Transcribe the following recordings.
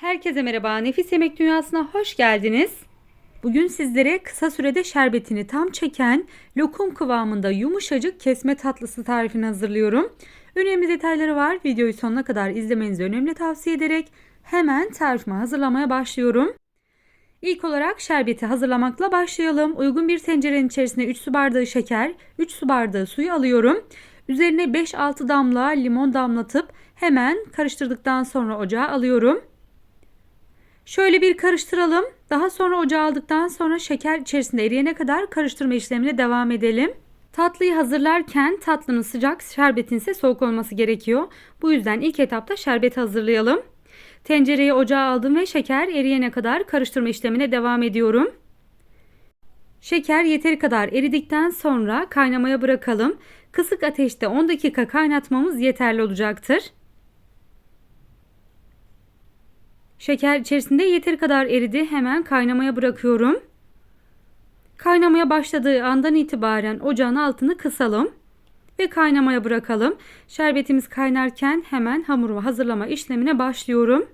Herkese merhaba. Nefis Yemek Dünyası'na hoş geldiniz. Bugün sizlere kısa sürede şerbetini tam çeken lokum kıvamında yumuşacık kesme tatlısı tarifini hazırlıyorum. Önemli detayları var. Videoyu sonuna kadar izlemenizi önemli tavsiye ederek hemen tarifimi hazırlamaya başlıyorum. İlk olarak şerbeti hazırlamakla başlayalım. Uygun bir tencerenin içerisine 3 su bardağı şeker, 3 su bardağı suyu alıyorum. Üzerine 5-6 damla limon damlatıp hemen karıştırdıktan sonra ocağa alıyorum. Şöyle bir karıştıralım. Daha sonra ocağa aldıktan sonra şeker içerisinde eriyene kadar karıştırma işlemine devam edelim. Tatlıyı hazırlarken tatlının sıcak, şerbetin ise soğuk olması gerekiyor. Bu yüzden ilk etapta şerbet hazırlayalım. Tencereyi ocağa aldım ve şeker eriyene kadar karıştırma işlemine devam ediyorum. Şeker yeteri kadar eridikten sonra kaynamaya bırakalım. Kısık ateşte 10 dakika kaynatmamız yeterli olacaktır. Şeker içerisinde yeteri kadar eridi. Hemen kaynamaya bırakıyorum. Kaynamaya başladığı andan itibaren ocağın altını kısalım ve kaynamaya bırakalım. Şerbetimiz kaynarken hemen hamurumu hazırlama işlemine başlıyorum.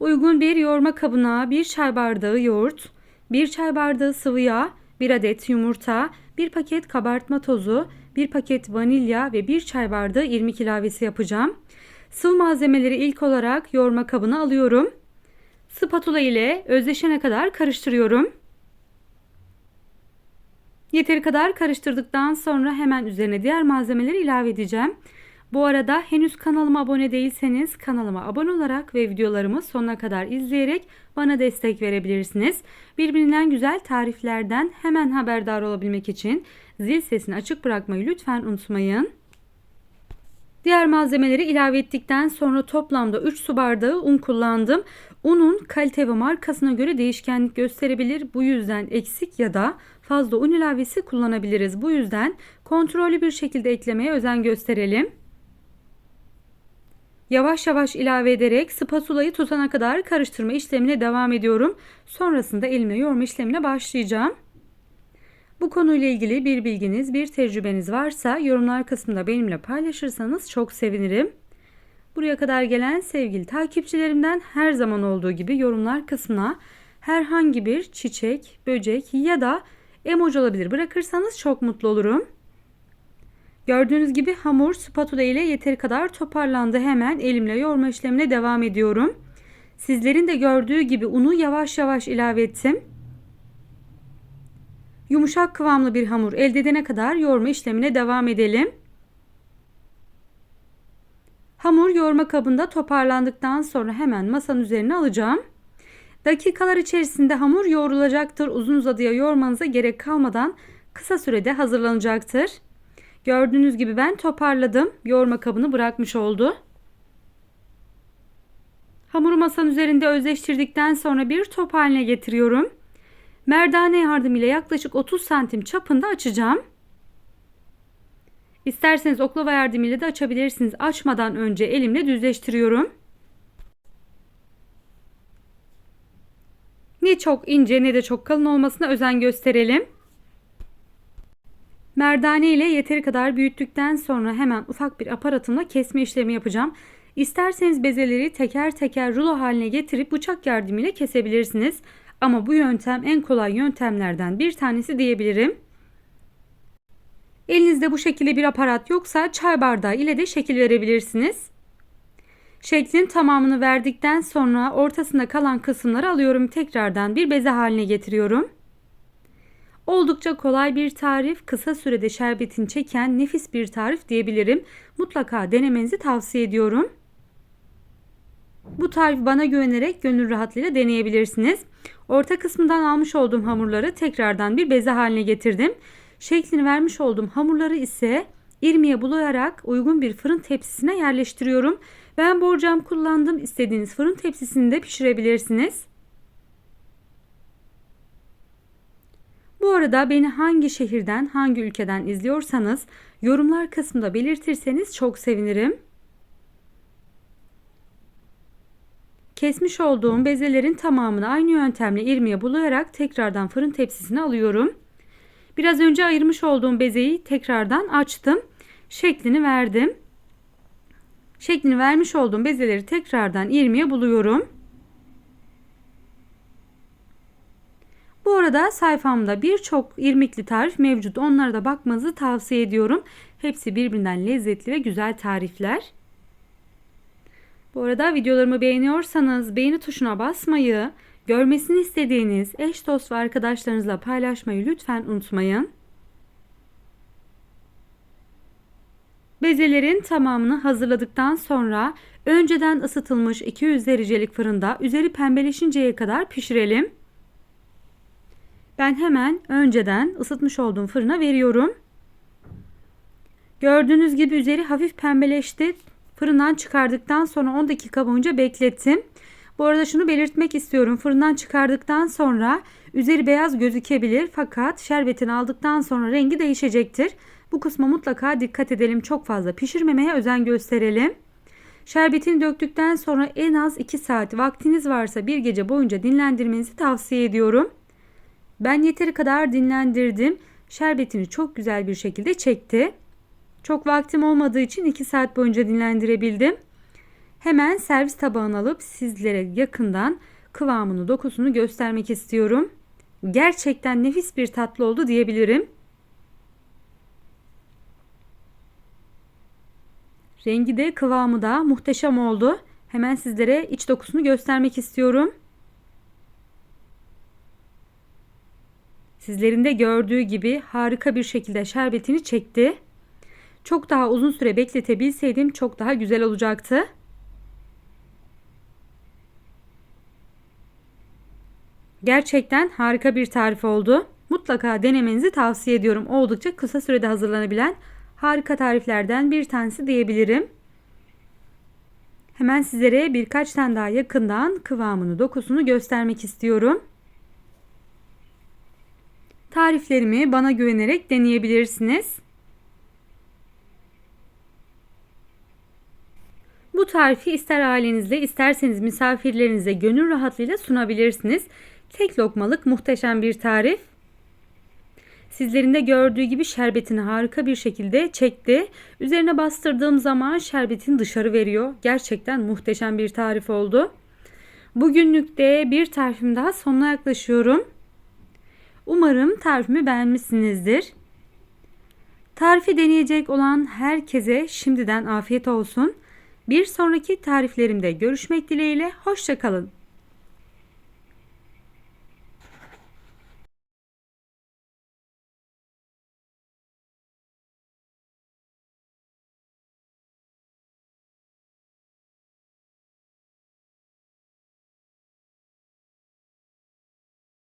Uygun bir yoğurma kabına 1 çay bardağı yoğurt, 1 çay bardağı sıvı yağ, 1 adet yumurta, 1 paket kabartma tozu, 1 paket vanilya ve 1 çay bardağı irmik ilavesi yapacağım. Sıvı malzemeleri ilk olarak yoğurma kabına alıyorum. Spatula ile özleşene kadar karıştırıyorum. Yeteri kadar karıştırdıktan sonra hemen üzerine diğer malzemeleri ilave edeceğim. Bu arada henüz kanalıma abone değilseniz kanalıma abone olarak ve videolarımı sonuna kadar izleyerek bana destek verebilirsiniz. Birbirinden güzel tariflerden hemen haberdar olabilmek için zil sesini açık bırakmayı lütfen unutmayın. Diğer malzemeleri ilave ettikten sonra toplamda 3 su bardağı un kullandım. Unun kalite ve markasına göre değişkenlik gösterebilir. Bu yüzden eksik ya da fazla un ilavesi kullanabiliriz. Bu yüzden kontrollü bir şekilde eklemeye özen gösterelim. Yavaş yavaş ilave ederek spatulayı tutana kadar karıştırma işlemine devam ediyorum. Sonrasında elimle yoğurma işlemine başlayacağım. Bu konuyla ilgili bir bilginiz, bir tecrübeniz varsa yorumlar kısmında benimle paylaşırsanız çok sevinirim. Buraya kadar gelen sevgili takipçilerimden her zaman olduğu gibi yorumlar kısmına herhangi bir çiçek, böcek ya da emoji olabilir bırakırsanız çok mutlu olurum. Gördüğünüz gibi hamur spatula ile yeteri kadar toparlandı. Hemen elimle yoğurma işlemine devam ediyorum. Sizlerin de gördüğü gibi unu yavaş yavaş ilave ettim. Yumuşak kıvamlı bir hamur elde edene kadar yoğurma işlemine devam edelim. Hamur yoğurma kabında toparlandıktan sonra hemen masanın üzerine alacağım. Dakikalar içerisinde hamur yoğrulacaktır. Uzun uzadıya yoğurmanıza gerek kalmadan kısa sürede hazırlanacaktır. Gördüğünüz gibi ben toparladım. Yoğurma kabını bırakmış oldu. Hamuru masanın üzerinde özleştirdikten sonra bir top haline getiriyorum. Merdane yardımıyla yaklaşık 30 santim çapında açacağım. İsterseniz oklava yardımıyla da açabilirsiniz. Açmadan önce elimle düzleştiriyorum. Ne çok ince ne de çok kalın olmasına özen gösterelim. Merdane ile yeteri kadar büyüttükten sonra hemen ufak bir aparatımla kesme işlemi yapacağım. İsterseniz bezeleri teker teker rulo haline getirip bıçak yardımıyla kesebilirsiniz. Ama bu yöntem en kolay yöntemlerden bir tanesi diyebilirim. Elinizde bu şekilde bir aparat yoksa çay bardağı ile de şekil verebilirsiniz. Şeklin tamamını verdikten sonra ortasında kalan kısımları alıyorum tekrardan bir beze haline getiriyorum. Oldukça kolay bir tarif, kısa sürede şerbetini çeken nefis bir tarif diyebilirim. Mutlaka denemenizi tavsiye ediyorum. Bu tarifi bana güvenerek gönül rahatlığıyla deneyebilirsiniz. Orta kısmından almış olduğum hamurları tekrardan bir beze haline getirdim. Şeklini vermiş olduğum hamurları ise irmiye bulayarak uygun bir fırın tepsisine yerleştiriyorum. Ben borcam kullandım. İstediğiniz fırın tepsisinde pişirebilirsiniz. Bu arada beni hangi şehirden, hangi ülkeden izliyorsanız yorumlar kısmında belirtirseniz çok sevinirim. Kesmiş olduğum bezelerin tamamını aynı yöntemle irmiye bulayarak tekrardan fırın tepsisine alıyorum. Biraz önce ayırmış olduğum bezeyi tekrardan açtım. Şeklini verdim. Şeklini vermiş olduğum bezeleri tekrardan irmiye buluyorum. Bu arada sayfamda birçok irmikli tarif mevcut. Onlara da bakmanızı tavsiye ediyorum. Hepsi birbirinden lezzetli ve güzel tarifler. Bu arada videolarımı beğeniyorsanız beğeni tuşuna basmayı, görmesini istediğiniz eş dost ve arkadaşlarınızla paylaşmayı lütfen unutmayın. Bezelerin tamamını hazırladıktan sonra önceden ısıtılmış 200 derecelik fırında üzeri pembeleşinceye kadar pişirelim. Ben hemen önceden ısıtmış olduğum fırına veriyorum. Gördüğünüz gibi üzeri hafif pembeleşti. Fırından çıkardıktan sonra 10 dakika boyunca beklettim. Bu arada şunu belirtmek istiyorum. Fırından çıkardıktan sonra üzeri beyaz gözükebilir fakat şerbetini aldıktan sonra rengi değişecektir. Bu kısma mutlaka dikkat edelim. Çok fazla pişirmemeye özen gösterelim. Şerbetini döktükten sonra en az 2 saat vaktiniz varsa bir gece boyunca dinlendirmenizi tavsiye ediyorum. Ben yeteri kadar dinlendirdim. Şerbetini çok güzel bir şekilde çekti. Çok vaktim olmadığı için 2 saat boyunca dinlendirebildim. Hemen servis tabağına alıp sizlere yakından kıvamını, dokusunu göstermek istiyorum. Gerçekten nefis bir tatlı oldu diyebilirim. Rengi de kıvamı da muhteşem oldu. Hemen sizlere iç dokusunu göstermek istiyorum. Sizlerin de gördüğü gibi harika bir şekilde şerbetini çekti. Çok daha uzun süre bekletebilseydim çok daha güzel olacaktı. Gerçekten harika bir tarif oldu. Mutlaka denemenizi tavsiye ediyorum. Oldukça kısa sürede hazırlanabilen harika tariflerden bir tanesi diyebilirim. Hemen sizlere birkaç tane daha yakından kıvamını, dokusunu göstermek istiyorum. Tariflerimi bana güvenerek deneyebilirsiniz. Bu tarifi ister ailenizle isterseniz misafirlerinize gönül rahatlığıyla sunabilirsiniz. Tek lokmalık muhteşem bir tarif. Sizlerin de gördüğü gibi şerbetini harika bir şekilde çekti. Üzerine bastırdığım zaman şerbetin dışarı veriyor. Gerçekten muhteşem bir tarif oldu. Bugünlük de bir tarifim daha sonuna yaklaşıyorum. Umarım tarifimi beğenmişsinizdir. Tarifi deneyecek olan herkese şimdiden afiyet olsun. Bir sonraki tariflerimde görüşmek dileğiyle hoşçakalın.